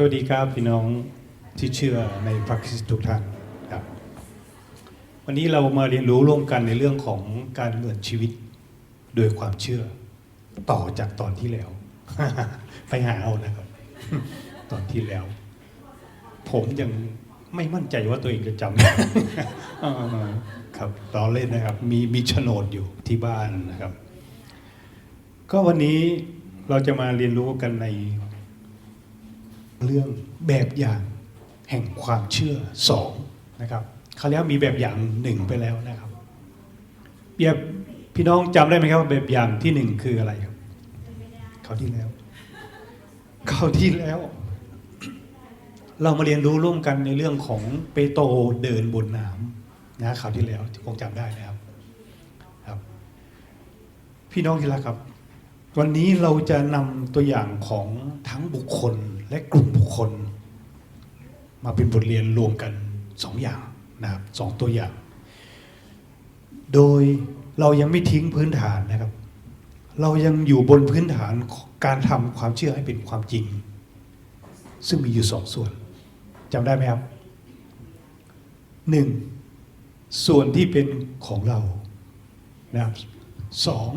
สวัสดีครับพี่น้องที่เชื่อในพระคริสต์ทุกท่านครับ วันนี้เรามาเรียนรู้ร่วมกันในเรื่องของการดำเนินชีวิตโดยความเชื่อ ต่อจากตอนที่แล้ว ไปหาเอานะครับ ตอนที่แล้ว ผมยังไม่มั่นใจว่าตัวเองจะจำครับล้อเล่นนะครับ มีมีโฉนดอยู่ที่บ้านนะครับ ก็วันนี้เราจะมาเรียนรู้กันใน เรื่องแบบอย่างแห่งความเชื่อสองนะครับเขาแล้วมีแบบอย่างหนึ่งไปแล้วนะครับเบบพี่น้องจำได้ไหมครับว่าแบบอย่างที่หนึ่งคืออะไรครับเขาวที่แล้วเขาวที่แล้ว เรามาเรียนรู้ร่วมกันในเรื่องของเปโตรเดินบนน้ำนะข่าวที่แล้วคงจำได้นะครับครับ พี่น้องที่รักครับ วันนี้เราจะนำตัวอย่างของทั้งบุคคล และกลุ่มบุคคล มาเป็นบทเรียนรวมกันสองอย่างนะครับสองตัวอย่าง โดยเรายังไม่ทิ้งพื้นฐานนะครับ เรายังอยู่บนพื้นฐานการทำความเชื่อให้เป็นความจริง ซึ่งมีอยู่สองส่วนจำได้ไหมครับหนึ่งส่วนที่เป็นของเรานะครับสอง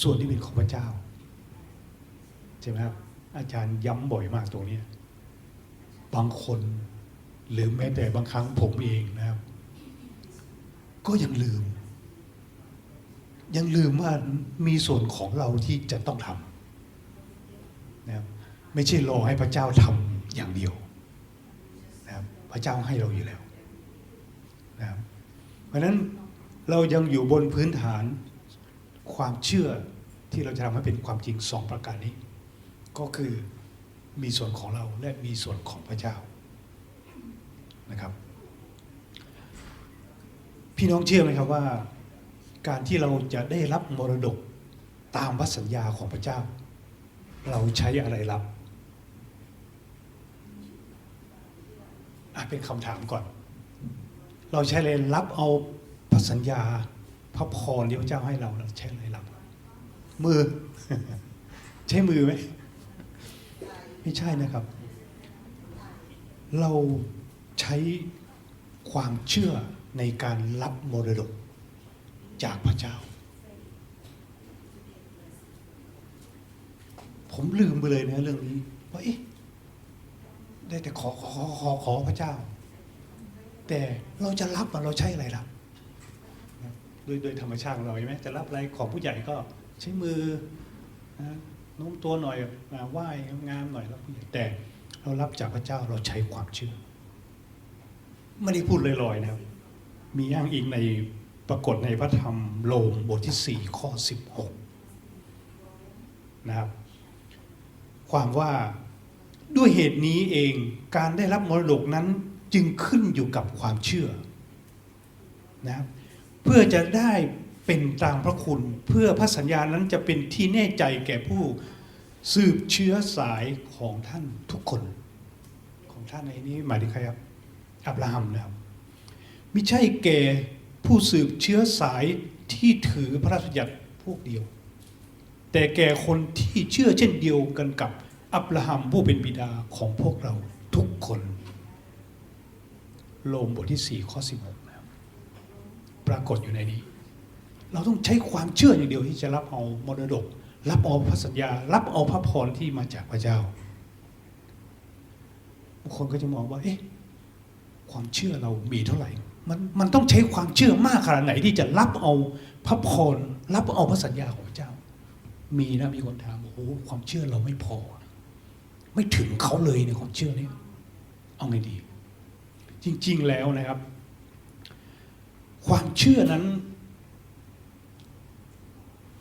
ส่วนที่เป็นของพระเจ้าใช่ไหมครับ อาจารย์ย้ำบ่อยมากตรงนี้ บางคน หรือแม้แต่บางครั้งผมเองนะครับ ก็ยังลืม ยังลืมว่ามีส่วนของเราที่จะต้องทำนะครับไม่ใช่รอให้พระเจ้าทำอย่างเดียวนะครับพระเจ้าให้เราอยู่แล้วนะครับเพราะนั้นเรายังอยู่บนพื้นฐานความเชื่อที่เราจะทำให้เป็นความจริงสองประการนี้ ก็คือมีส่วนของเราและมีส่วนของพระเจ้านะครับ พี่น้องเชื่อไหมครับว่า การที่เราจะได้รับมรดกตามวัสัญญาของพระเจ้า เราใช้อะไรรับอะเป็นคำถามก่อน เราใช้อะไรรับเอาพระสัญญา พระพรที่พระเจ้าให้เราเราใช้อะไรรับ มือ ใช้มือไหม ไม่ใช่นะครับ เราใช้ความเชื่อในการรับมรดกจากพระเจ้า ผมลืมไปเลยนะเรื่องนี้ว่าเอ๊ะได้แต่ขอขอขอขอขอพระเจ้า แต่เราจะรับอะเราใช้อะไรรับโดยโดยธรรมชาติของเราใช่ไหมจะรับอะไรของผู้ใหญ่ก็ใช้มือนะ โน้มตัวหน่อยมาไหว้งามหน่อยแล้วผู้ใหญ่แต่เรารับจากพระเจ้าเราใช้ความเชื่อไม่ได้พูดลอยๆนะครับ มีอ้างอิงในปรากฏในพระธรรมโลมบทที่ 4 ข้อ 16 นะครับ ความว่าด้วยเหตุนี้เองการได้รับมรดกนั้นจึงขึ้นอยู่กับความเชื่อนะครับเพื่อจะได้ เป็นตามพระคุณ เพื่อพระสัญญานั้นจะเป็นที่แน่ใจแก่ผู้สืบเชื้อสายของท่านทุกคนของท่านในนี้หมายถึงใครครับอับราฮัมนะครับไม่ใช่แก่ผู้สืบเชื้อสายที่ถือพระราชบัญญัติพวกเดียว แต่แก่คนที่เชื่อเช่นเดียวกันกับอับราฮัมผู้เป็นบิดาของพวกเราทุกคน โลมบทที่ 4 ข้อ 16นะครับปรากฏอยู่ในนี้ เราต้องใช้ความเชื่ออย่างเดียวที่จะรับเอามรดก รับเอาพระสัญญา รับเอาพระพรที่มาจากพระเจ้าบางคนก็จะมองว่า เอ๊ะความเชื่อเรามีเท่าไหร่ มันมันต้องใช้ความเชื่อมากขนาดไหนที่จะรับเอาพระพรรับเอาพระสัญญาของพระเจ้า มีนะมีคนถามโอ้โหความเชื่อเราไม่พอ ไม่ถึงเขาเลยในความเชื่อนี้เอาไงดี จริง ๆแล้วนะครับ ความเชื่อนั้น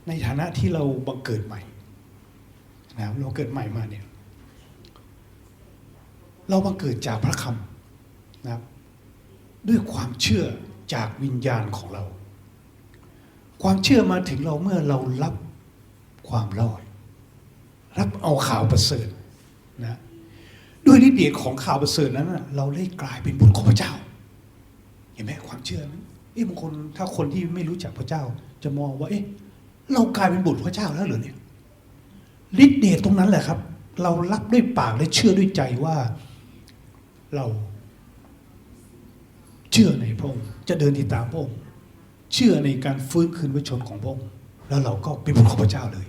ในฐานะที่เราบังเกิดใหม่นะครับเราเกิดใหม่มาเนี่ย เราบังเกิดจากพระคำนะครับ ด้วยความเชื่อจากวิญญาณของเรา ความเชื่อมาถึงเราเมื่อเรารับความรอดรับเอาข่าวประเสริฐนะด้วยฤทธิ์เดชของข่าวประเสริฐนั้นเราได้กลายเป็นบุตรของพระเจ้า เห็นไหมความเชื่อนั้นเอ๊ะบางคนถ้าคนที่ไม่รู้จักพระเจ้า จะมองว่าเอ๊ะ เรากลายเป็นบุตรพระเจ้าแล้วเหรอเนี่ยฤทธิ์เดชตรงนั้นแหละครับ เรารับด้วยปากและเชื่อด้วยใจว่าเรา เชื่อในพระองค์จะเดินติดตามพระองค์เชื่อในการฟื้นคืนวิชนของพระองค์แล้วเราก็เป็นบุตรของพระเจ้าเลย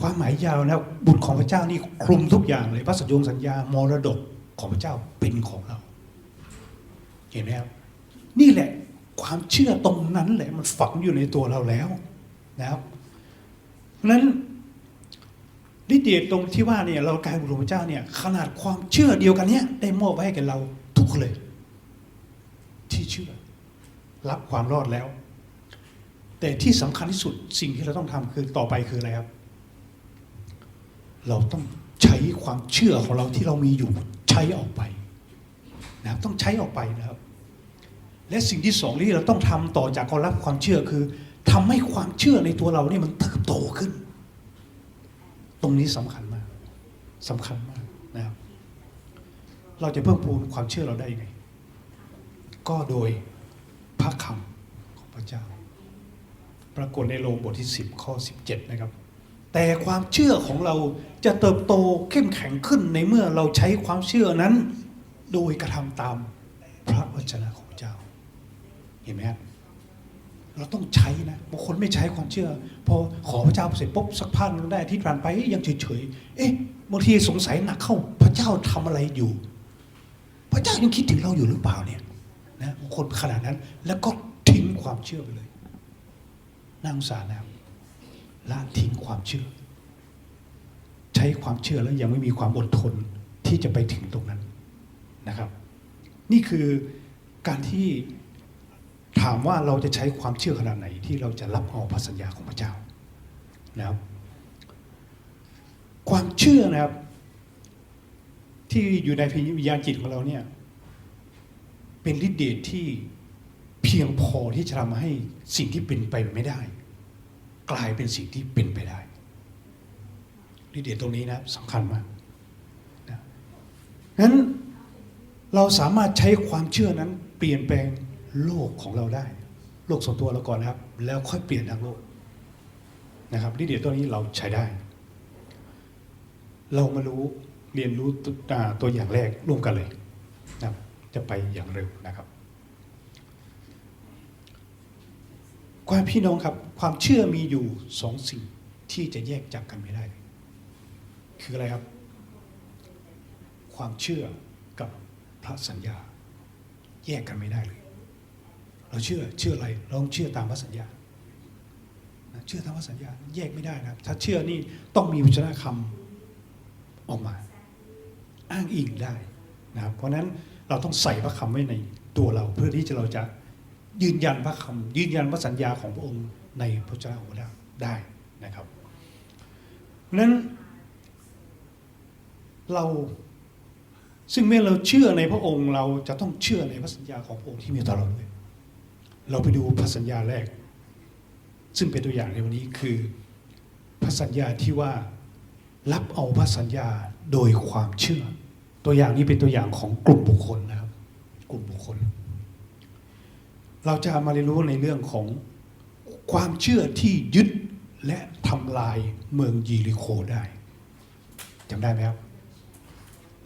ความหมายยาวนะบุตรของพระเจ้านี่คลุมทุกอย่างเลยพระสัญญงสัญญามรดกของพระเจ้าเป็นของเรา เห็นไหมครับนี่แหละความเชื่อตรงนั้นแหละมันฝังอยู่ในตัวเราแล้ว นะครับ เพราะฉะนั้นฤทธิ์เดชตรงที่ว่าเนี่ยเรากลายเป็นบุตรพระเจ้าเนี่ยขนาดความเชื่อเดียวกันเนี่ยได้มอบไว้ให้แก่เราทุกคนเลย ที่เชื่อ รับความรอดแล้ว แต่ที่สำคัญที่สุดสิ่งที่เราต้องทำคือต่อไปคืออะไรครับ เราต้องใช้ความเชื่อของเราที่เรามีอยู่ใช้ออกไปนะครับต้องใช้ออกไปนะครับ และสิ่งที่สองที่เราต้องทำต่อจากการรับความเชื่อคือ ทำให้ความเชื่อในตัวเราเนี่ยมันเติบโตขึ้น ตรงนี้สำคัญมากสำคัญมากนะครับ เราจะเพิ่มพูนความเชื่อเราได้ยังไง ก็โดยพระคำของพระเจ้า ปรากฏในโลมบทที่ 10 ข้อ 17 นะครับ แต่ความเชื่อของเราจะเติบโตเข้มแข็งขึ้นในเมื่อเราใช้ความเชื่อนั้น โดยกระทำตามพระวจนะของเจ้า เห็นไหมครับ เราต้องใช้นะบางคนไม่ใช้ความเชื่อ พอขอพระเจ้าเสร็จปุ๊บสักพักนึงได้ที่ผ่านไปยังเฉยๆเอ๊ะบางทีสงสัยหนักเข้าพระเจ้าทำอะไรอยู่ พระเจ้ายังคิดถึงเราอยู่หรือเปล่าเนี่ยนะบางคนขนาดนั้น แล้วก็ทิ้งความเชื่อไปเลยน่าสงสารนะละทิ้งความเชื่อ ใช้ความเชื่อแล้วยังไม่มีความอดทนที่จะไปถึงตรงนั้นนะครับ นี่คือการที่ ถามว่าเราจะใช้ความเชื่อขนาดไหนที่เราจะรับเอาพระสัญญาของพระเจ้านะครับ ความเชื่อนะครับ ที่อยู่ในวิญญาณจิตของเราเนี่ย เป็นฤทธิ์เดชที่เพียงพอที่จะทำให้สิ่งที่เป็นไปไม่ได้ กลายเป็นสิ่งที่เป็นไปได้ฤทธิ์เดชตรงนี้นะสำคัญมากนะงั้นเราสามารถใช้ความเชื่อนั้นเปลี่ยนแปลง โลกของเราได้ โลกส่วนตัวเราก่อนนะครับ แล้วค่อยเปลี่ยนทางโลกนะครับฤทธิ์เดชตัวนี้เราใช้ได้ เรามารู้เรียนรู้ตัวอย่างแรกร่วมกันเลยนะจะไปอย่างเร็วนะครับความพี่น้องครับ ความเชื่อมีอยู่สองสิ่งที่จะแยกจากกันไม่ได้ คืออะไรครับ ความเชื่อกับพระสัญญา แยกกันไม่ได้เลย เราเชื่อเชื่ออะไรเราต้องเชื่อตามพระสัญญาเชื่อตามพระสัญญาแยกไม่ได้นะครับ ถ้าเชื่อนี่ต้องมีวจนะคำออกมา อ้างอิงได้นะครับ เพราะนั้นเราต้องใส่พระคำไว้ในตัวเรา เพื่อที่จะเราจะยืนยันพระคำยืนยันพระสัญญาของพระองค์ในพระเจ้าของเราได้นะครับเพราะนั้นเราซึ่งเมื่อเราเชื่อในพระองค์ เราจะต้องเชื่อในพระสัญญาของพระองค์ที่มีต่อเราด้วย เราไปดูพระสัญญาแรก ซึ่งเป็นตัวอย่างในวันนี้คือพระสัญญาที่ว่ารับเอาพระสัญญาโดยความเชื่อ ตัวอย่างนี้เป็นตัวอย่างของกลุ่มบุคคลนะครับ กลุ่มบุคคล เราจะมาเรียนรู้ในเรื่องของความเชื่อที่ยึดและทำลายเมืองยีริโคได้จำได้ไหมครับ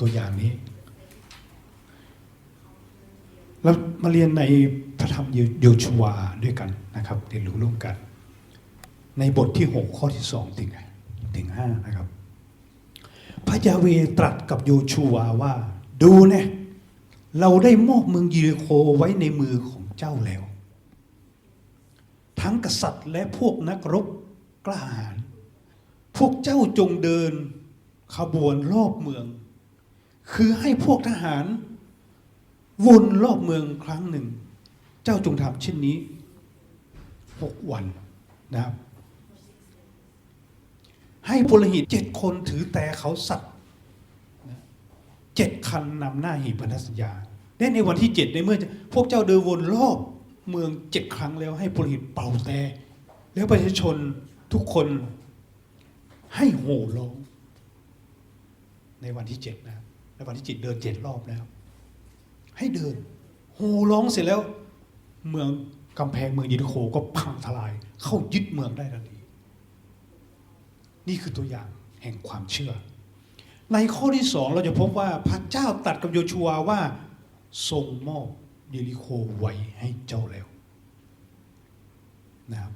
ตัวอย่างนี้ เรามาเรียนในพระธรรมโยชูวาด้วยกันนะครับเรียนรู้ร่วมกัน ในบทที่ 6 ข้อที่ 2 ถึงถึง5นะครับ พระยาเวตรัสกับโยชูวาว่า ดูนี่ยเราได้มอบเมืองยีริโคไว้ในมือของเจ้าแล้ว ทั้งกษัตริย์และพวกนักรบกล้าหาญพวกเจ้าจงเดินขบวนรอบเมือง คือให้พวกทหาร วนรอบเมืองครั้งหนึ่ง เจ้าจงทำเช่นนี้หกวันนะครับ ให้พลหิตเจ็ดคนถือแต่เขาสัตว์เจ็ดคันนำหน้าหีบพนธสัญญาและในวันที่เจ็ดในเมื่อ พวกเจ้าเดินวนรอบเมืองเจ็ดครั้งแล้ว ให้พลหิตเป่าแต่ แล้วประชาชนทุกคนให้โห่ร้องในวันที่เจ็ดนะในวันที่เจ็ดเดินเจ็ดรอบนะครับ ให้เดินโหร้องเสร็จแล้ว เมืองกำแพงเมืองยิริโคก็พังทลาย เข้ายึดเมืองได้ทันทีนี่คือตัวอย่างแห่งความเชื่อ ในข้อที่สองเราจะพบว่าพระเจ้าตัดกับโยชัวว่าทรงมอบเยริโคไว้ให้เจ้าแล้วนะครับ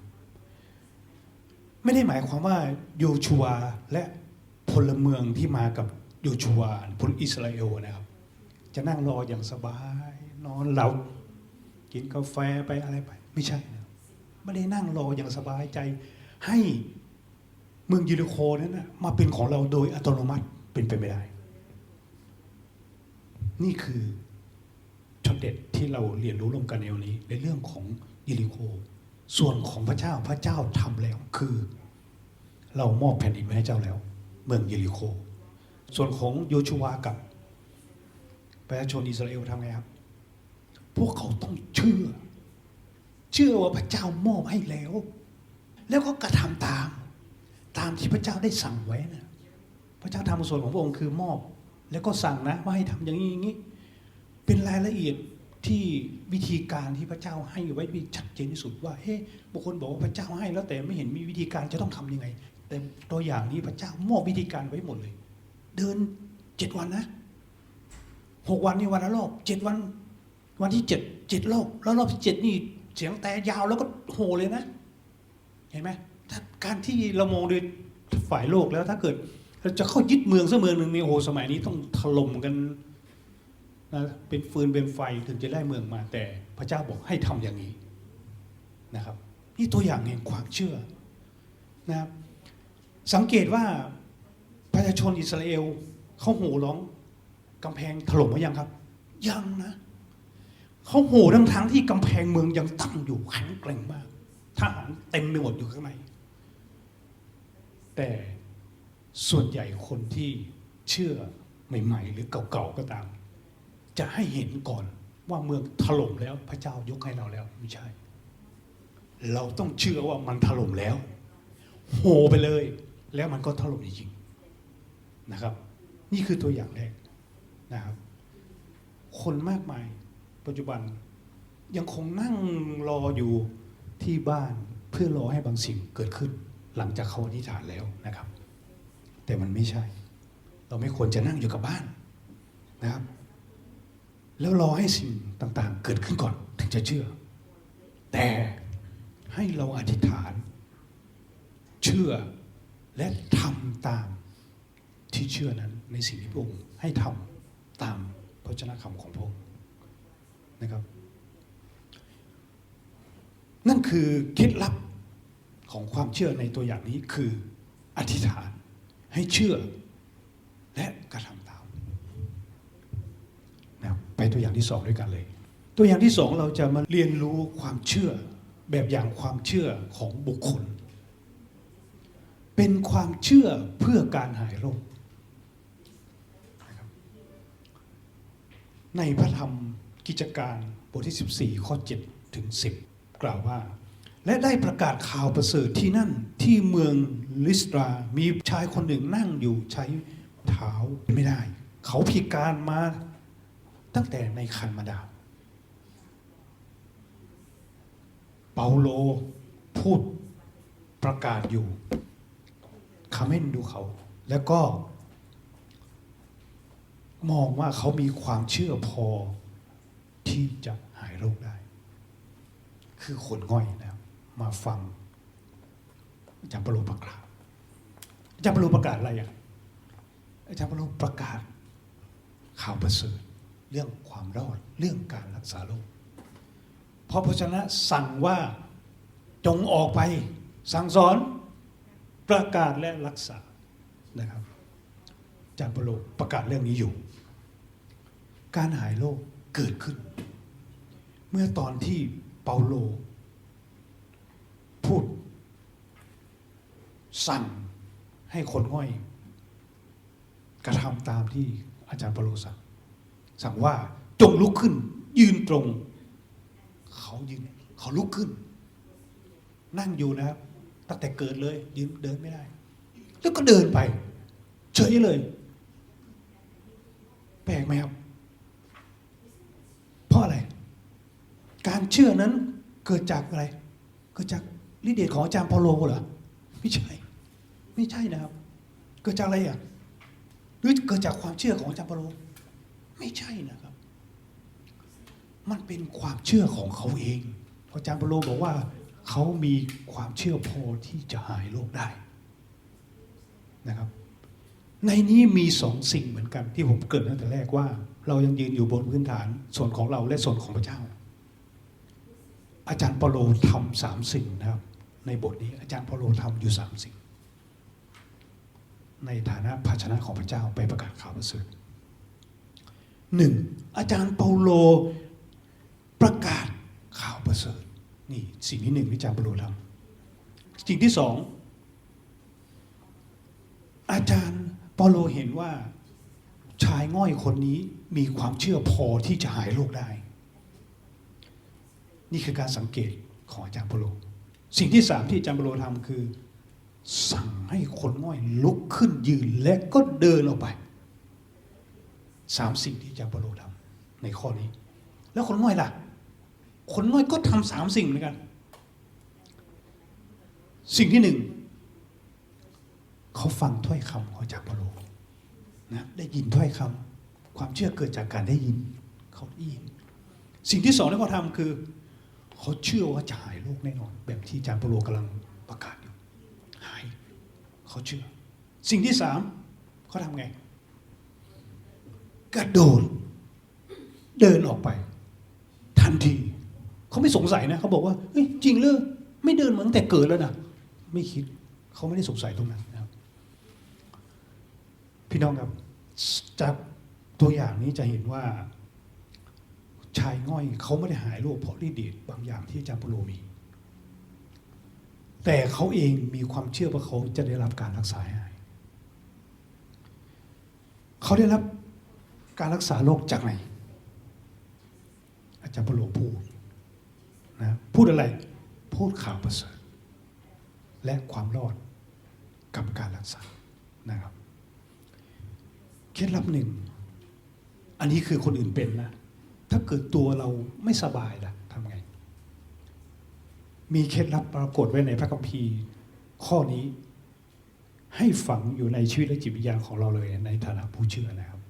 ไม่ได้หมายความว่าโยชัวและพลเมืองที่มากับโยชัวพลอิสราเอลนะครับ จะนั่งรออย่างสบาย นอนหลับกินกาแฟไปอะไรไป ไม่ใช่นะไม่ได้นั่งรออย่างสบายใจ ให้เมืองยูริโคนั้นนะมาเป็นของเราโดยอัตโนมัติเป็นไปไม่ได้ นี่คือช็อตเด็ดที่เราเรียนรู้ร่วมกันในวันนี้ ในเรื่องของยูริโค ส่วนของพระเจ้าพระเจ้าทำแล้วคือ เรามอบแผ่นดินไว้ให้เจ้าแล้ว เมืองเยริโค ส่วนของโยชูวากับ ประชาชนอิสราเอลทำไงครับ พวกเขาต้องเชื่อ เชื่อว่าพระเจ้ามอบให้แล้ว แล้วก็กระทำตาม ตามที่พระเจ้าได้สั่งไว้นะพระเจ้าทำส่วนของพระองค์คือมอบ แล้วก็สั่งนะว่าให้ทำอย่างนี้อย่างนี้ เป็นรายละเอียดที่วิธีการที่พระเจ้าให้ไว้ชัดเจนที่สุดว่าเฮ้บางคนบอกว่าพระเจ้าให้แล้วแต่ไม่เห็นมีวิธีการจะต้องทำยังไง แต่ตัวอย่างนี้พระเจ้ามอบวิธีการไว้หมดเลย เดินเจ็ดวันนะ หกวันนี่วันละรอบเจ็ดวัน วันที่เจ็ดเจ็ดรอบแล้วรอบที่เจ็ดนี่เสียงแต่ยาวแล้วก็โหเลยนะ เห็นไหมถ้าการที่เรามองดยฝ่ายโลกแล้วถ้าเกิดเราจะเข้ายึดเมืองสักเมืองหนึ่งนี่โอ้โหสมัยนี้ต้องถล่มกันนะเป็นฟืนเป็นไฟถึงจะได้เมืองมา แต่พระเจ้าบอกให้ทำอย่างนี้นะครับ นี่ตัวอย่างแห่งความเชื่อนะครับสังเกตว่าประชาชนอิสราเอลเขาโห่ร้อง กำแพงถล่มหรือยังครับ ยังนะเขาโห่ทั้งทั้งที่กำแพงเมืองยังตั้งอยู่แข็งแกร่งมากทหารเต็มไปหมดอยู่ข้างใน แต่ส่วนใหญ่คนที่เชื่อใหม่ ๆ หรือเก่าๆก็ตาม จะให้เห็นก่อนว่าเมืองถล่มแล้วพระเจ้ายกให้เราแล้วไม่ใช่ เราต้องเชื่อว่ามันถล่มแล้ว โหไปเลย แล้วมันก็ถล่มจริงๆนะครับ นี่คือตัวอย่างแรก นะครับ คนมากมาย ปัจจุบันยังคงนั่งรออยู่ที่บ้านเพื่อรอให้บางสิ่งเกิดขึ้น หลังจากเขาอธิษฐานแล้วนะครับ แต่มันไม่ใช่ เราไม่ควรจะนั่งอยู่กับบ้านนะครับ แล้วรอให้สิ่งต่างๆ เกิดขึ้นก่อนถึงจะเชื่อ แต่ให้เราอธิษฐาน เชื่อและทำตามที่เชื่อนั้นในสิ่งที่พระองค์ให้ทำ ตามพระเจนะคำของพระองค์นะครับ นั่นคือเคล็ดลับของความเชื่อในตัวอย่างนี้คืออธิษฐานให้เชื่อและกระทำตามนะครับไปตัวอย่างที่สองด้วยกันเลย ตัวอย่างที่สองเราจะมาเรียนรู้ความเชื่อแบบอย่างความเชื่อของบุคคล เป็นความเชื่อเพื่อการหายโรคนะครับ ในพระธรรมกิจการบทที่ 14 ข้อ 7 ถึง 10 กล่าวว่า และได้ประกาศข่าวประเสริฐที่นั่นที่เมืองลิสตรา มีชายคนหนึ่งนั่งอยู่ใช้เท้าไม่ได้ เขาพิการมาตั้งแต่ในคันมาดา เปาโลพูดประกาศอยู่คาเมนดูเขา แล้วก็ มองว่าเขามีความเชื่อพอที่จะหายโรคได้ คือคนง่อยนะครับมาฟังอาจารย์ปรโลประกาศอาจารย์ปรโลประกาศอะไรอะอาจารย์ปรโลประกาศ ข่าวประเสริฐเรื่องความรอดเรื่องการรักษาโรคเพราะพระชนะสั่งว่าจงออกไป สั่งสอนประกาศและรักษานะครับอาจารย์ปรโลประกาศเรื่องนี้อยู่ การหายโรคเกิดขึ้น เมื่อตอนที่เปาโล พูด สั่งให้คนง่อย กระทำตามที่อาจารย์เปาโลสั่ง สั่งว่าจงลุกขึ้น ยืนตรง เขายืนเขาลุกขึ้น นั่งอยู่นะครับตั้งแต่เกิดเลย ยืนเดินไม่ได้ แล้วก็เดินไป เฉยเลย แปลกไหมครับ เพราะอะไร การเชื่อนั้นเกิดจากอะไร เกิดจากฤทธิ์เดชของอาจารย์เปาโลเหรอไม่ใช่ ไม่ใช่นะครับ เกิดจากอะไรอะหรือเกิดจากความเชื่อของอาจารย์เปาโลไม่ใช่นะครับ มันเป็นความเชื่อของเขาเองอาจารย์เปาโลบอกว่าเขามีความเชื่อพอที่จะหายโรคได้นะครับ ในนี้มีสองสิ่งเหมือนกัน ที่ผมเกิดตั้งแต่แรกว่า เรายังยืนอยู่บนพื้นฐานส่วนของเราและส่วนของพระเจ้า อาจารย์เปโลทำสามสิ่งนะครับ ในบทนี้อาจารย์เปโลทำอยู่สามสิ่ง ในฐานะภาชนะของพระเจ้าไปประกาศข่าวประเสริฐหนึ่งอาจารย์เปาโลประกาศข่าวประเสริฐนี่สิ่งที่หนึ่งที่อาจารย์เปาโลทำสิ่งที่สองอาจารย์ เปาโลเห็นว่าชายง่อยคนนี้มีความเชื่อพอที่จะหายโรคได้ นี่คือการสังเกตของอาจารย์เปาโล สิ่งที่สามที่อาจารย์เปาโลทำคือ สั่งให้คนง่อยลุกขึ้นยืนและก็เดินออกไปสามสิ่งที่อาจารย์เปาโลทำในข้อนี้ แล้วคนง่อยล่ะ คนง่อยก็ทำสามสิ่งเหมือนกัน สิ่งที่หนึ่ง เขาฟังถ้อยคำของอาจารย์เปาโลนะได้ยินถ้อยคำความเชื่อเกิดจากการได้ยินเขาได้ยิน สิ่งที่สองที่เขาทำคือ เขาเชื่อว่าจะหายโรคแน่นอน แบบที่อาจารย์ปโลกำลังประกาศอยู่หายเขาเชื่อ สิ่งที่สามเขาทำไง กระโดดเดินออกไป ทันทีเขาไม่สงสัยนะเขาบอกว่าเฮ้ยจริงเลยไม่เดินเหมือนแต่เกิดแล้วนะไม่คิดเขาไม่ได้สงสัยตรงนั้น พี่น้องครับจากตัวอย่างนี้จะเห็นว่าชายง่อยเขาไม่ได้หายโรคเพราะฤทธิ์เดชบางอย่างที่อาจารย์ปโลมี แต่เขาเองมีความเชื่อว่าเขาจะได้รับการรักษาหายเขาได้รับการรักษาโรคจากไหน อาจารย์ปโลพูดนะพูดอะไร พูดข่าวประเสริฐและความรอดกับการรักษานะครับ เคล็ดลับหนึ่ง อันนี้คือคนอื่นเป็นนะ ถ้าเกิดตัวเราไม่สบายล่ะทำไง มีเคล็ดลับปรากฏไว้ในพระคัมภีร์ ข้อนี้ให้ฝังอยู่ในชีวิตและจิตวิญญาณของเราเลยในฐานะผู้เชื่อนะครับ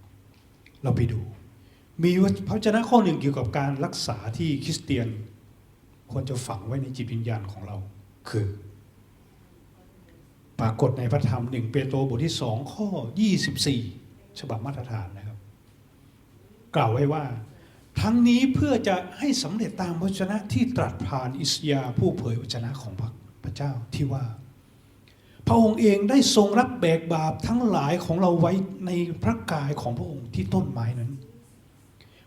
เราไปดู มีพระวจนะข้อหนึ่งเกี่ยวกับการรักษาที่คริสเตียน ควรจะฝังไว้ในจิตวิญญาณของเรา คือ ปรากฏในพระธรรมหนึ่งเปโตรบทที่สองข้อ 24 ฉบับมาตรฐานนะครับ กล่าวไว้ว่า ทั้งนี้เพื่อจะให้สำเร็จตามพระวจนะที่ตรัสผ่านอิสยาผู้เผยวจนะของพระพระเจ้าที่ว่า พระองค์เองได้ทรงรับแบกบาปทั้งหลายของเราไว้ในพระกายของพระองค์ที่ต้นไม้นั้น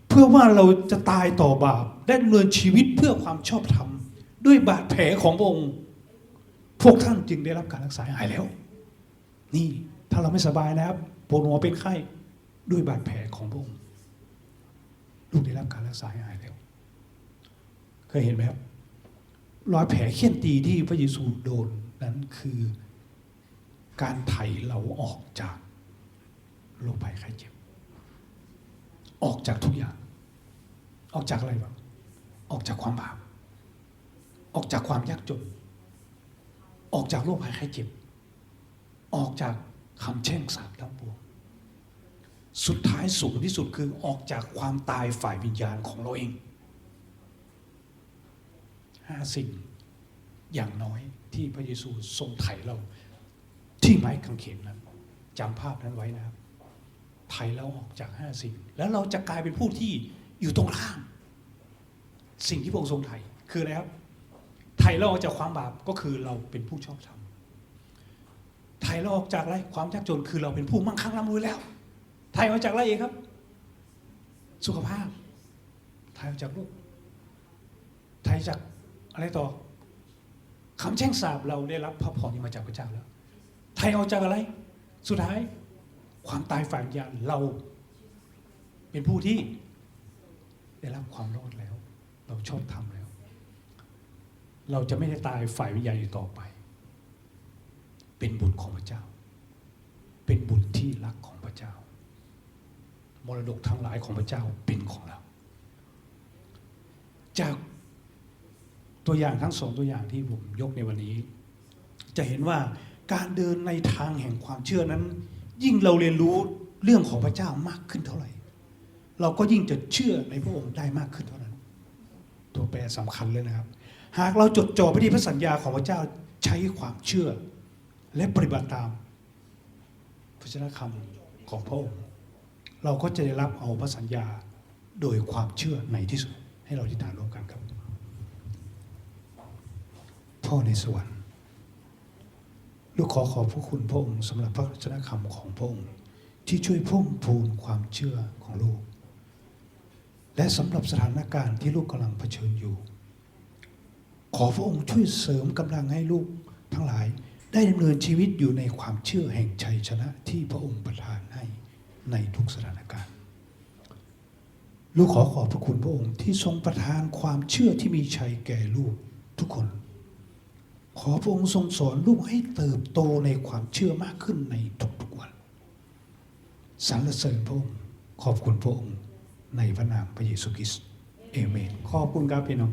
เพื่อว่าเราจะตายต่อบาปและดำเนินชีวิตเพื่อความชอบธรรมด้วยบาดแผลของพระองค์ พวกท่านจึงได้รับการรักษาหายแล้ว นี่ถ้าเราไม่สบายนะครับ ปวดหัวเป็นไข้ด้วยบาดแผลของพระองค์ลูกได้รับการรักษาหายแล้ว เคยเห็นไหมครับรอยแผลเขี้ยนตีที่พระเยซูโดนนั้นคือการไถ่เราออกจากโรคภัยไข้เจ็บ ออกจากทุกอย่าง ออกจากอะไรบ้างออกจากความบาปออกจากความยากจน ออกจากโรคภัยไข้เจ็บ ออกจาก คำแช่งสาปทั้งปวงสุดท้ายสูงที่สุดคือออกจากความตายฝ่ายวิญญาณของเราเองห้าสิ่งอย่างน้อยที่พระเยซูทรงไถ่เรา ที่ไม้กางเขนนั้นจำภาพนั้นไว้นะครับไถ่เราออกจากห้าสิ่ง แล้วเราจะกลายเป็นผู้ที่อยู่ตรงข้าม สิ่งที่พระองค์ทรงไถ่คืออะไรครับไถ่เราออกจากความบาปก็คือเราเป็นผู้ชอบธรรม ไถ่เราออกจากอะไรความยากจนคือเราเป็นผู้มั่งคั่งร่ำรวยแล้วไถ่ออกจากอะไรเองครับ สุขภาพไถ่ออกจากลูกไถ่จากอะไรต่อคำแช่งสาบเราได้รับพระพรที่มาจากพระเจ้าแล้วไถ่ออกจากอะไร สุดท้าย ความตายฝ่ายวิญญาณเรา เป็นผู้ที่ได้รับความรอดแล้ว เราชอบทำแล้ว เราจะไม่ได้ตายฝ่ายวิญญาณอีกต่อไป เป็นบุตรของพระเจ้า เป็นบุตรที่รักของพระเจ้า มรดกทั้งหลายของพระเจ้าเป็นของเรา จากตัวอย่างทั้งสองตัวอย่างที่ผมยกในวันนี้ จะเห็นว่าการเดินในทางแห่งความเชื่อนั้น ยิ่งเราเรียนรู้เรื่องของพระเจ้ามากขึ้นเท่าไหร่ เราก็ยิ่งจะเชื่อในพระองค์ได้มากขึ้นเท่านั้น ตัวแปรสำคัญเลยนะครับ หากเราจดจ่อไปที่พระสัญญาของพระเจ้าใช้ความเชื่อ และปฏิบัติตามพระชนะคำของพระองค์เราก็จะได้รับเอาพระสัญญาโดยความเชื่อในที่สุด ให้เราอธิษฐานร่วมกันครับ พ่อในสวรรค์ลูกขอขอบพระคุณพระองค์สำหรับพระชนะคำของพระองค์ที่ช่วยพิ่มพูนความเชื่อของลูก และสำหรับสถานการณ์ที่ลูกกำลังเผชิญอยู่ ขอพระองค์ช่วยเสริมกำลังให้ลูกทั้งหลาย ได้ดำเนินชีวิตอยู่ในความเชื่อแห่งชัยชนะที่พระองค์ประทานให้ในทุกสถานการณ์ ลูกขอขอบพระคุณพระองค์ที่ทรงประทานความเชื่อที่มีชัยแก่ลูกทุกคน ขอพระองค์ทรงสอนลูกให้เติบโตในความเชื่อมากขึ้นในทุกๆวันสรรเสริญพระองค์ขอบคุณพระองค์ในพระนามพระเยซูคริสต์เอเมน ขอบคุณครับพี่น้อง